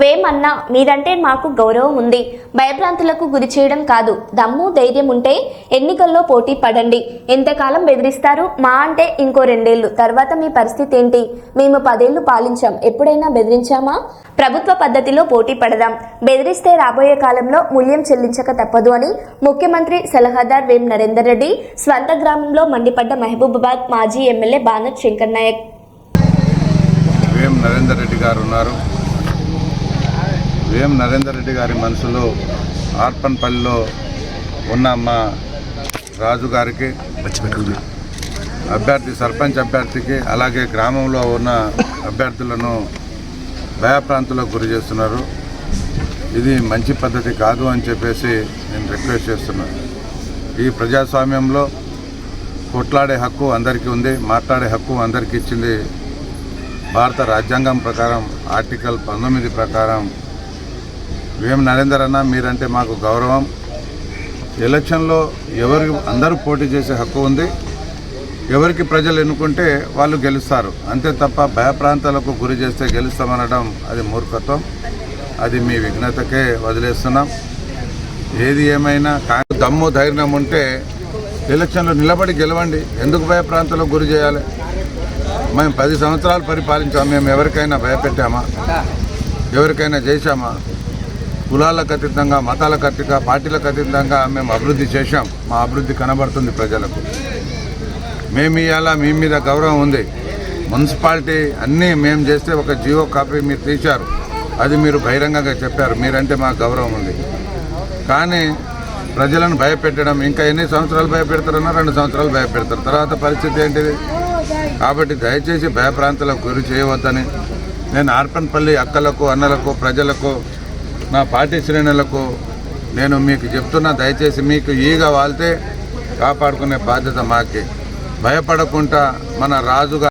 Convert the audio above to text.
వేమన్నా మీరంటే మాకు గౌరవం ఉంది. భయభ్రాంతులకు గురి చేయడం కాదు. దమ్ము ధైర్యం ఉంటే ఎన్నికల్లో పోటీ పడండి. ఎంతకాలం బెదిరిస్తారు? మా అంటే ఇంకో రెండేళ్ళు తర్వాత మీ పరిస్థితి ఏంటి మేము పదేళ్ళు పాలించాం. ఎప్పుడైనా బెదిరించామా? ప్రభుత్వ పద్ధతిలో పోటీ పడదాం. బెదిరిస్తే రాబోయే కాలంలో మూల్యం చెల్లించక తప్పదు అని ముఖ్యమంత్రి సలహాదార్ వేం నరేందర్ రెడ్డి స్వంత గ్రామంలో మండిపడ్డ మహబూబాబాద్ మాజీ ఎమ్మెల్యే బానత్ శంకర్ నాయక్. వేం నరేందర్ రెడ్డి గారు ఉన్నారు. వేం నరేందర్ రెడ్డి గారి మనసులో ఆర్పన్పల్లిలో ఉన్న మా రాజు గారికి అభ్యర్థి సర్పంచ్ అభ్యర్థికి అలాగే గ్రామంలో ఉన్న అభ్యర్థులను భయప్రాంతులకు గురి చేస్తున్నారు. ఇది మంచి పద్ధతి కాదు అని చెప్పేసి నేను రిక్వెస్ట్ చేస్తున్నాను ఈ ప్రజాస్వామ్యంలో కొట్లాడే హక్కు అందరికీ ఉంది మాట్లాడే హక్కు అందరికీ ఇచ్చింది భారత రాజ్యాంగం ప్రకారం ఆర్టికల్ పంతొమ్మిది ప్రకారం మేము నరేందర్ అన్న మీరంటే మాకు గౌరవం. ఎలక్షన్లో ఎవరికి అందరూ పోటీ చేసే హక్కు ఉంది. ఎవరికి ప్రజలు ఎన్నుకుంటే వాళ్ళు గెలుస్తారు. అంతే తప్ప భయప్రాంతాలకు గురి చేస్తే గెలుస్తామనడం అది మూర్ఖత్వం. అది మీ విఘ్నతకే వదిలేస్తున్నాం. ఏది ఏమైనా కానీ దమ్ము ధైర్యం ఉంటే ఎలక్షన్లో నిలబడి గెలవండి. ఎందుకు భయప్రాంతాలకు గురి చేయాలి? మేము పది సంవత్సరాలు పరిపాలించాము మేము ఎవరికైనా భయపెట్టామా? ఎవరికైనా చేశామా? కులాలకు అతీతంగా మతాలకు అతీతంగా పార్టీలకు అతీతంగా మేము అభివృద్ధి చేశాం. మా అభివృద్ధి కనబడుతుంది ప్రజలకు. మేము ఇవాళ మీ మీద గౌరవం ఉంది. మున్సిపాలిటీ అన్నీ మేము చేస్తే ఒక జియో కాపీ మీరు తీశారు. అది మీరు బహిరంగంగా చెప్పారు. మీరంటే మాకు గౌరవం ఉంది. కానీ ప్రజలను భయపెట్టడం ఇంకా ఎన్ని సంవత్సరాలు భయపెడతారన్నా రెండు సంవత్సరాలు భయపెడతారు. తర్వాత పరిస్థితి ఏంటిది? కాబట్టి దయచేసి భయప్రాంతాలకు గురి చేయవద్దని నేను ఆర్పన్పల్లి అక్కలకు అన్నలకు ప్రజలకు నా పార్టీ శ్రేణులకు నేను మీకు చెప్తున్నా దయచేసి మీకు ఈగ వాళ్తే కాపాడుకునే బాధ్యత మాకే. భయపడకుండా మన రాజుగా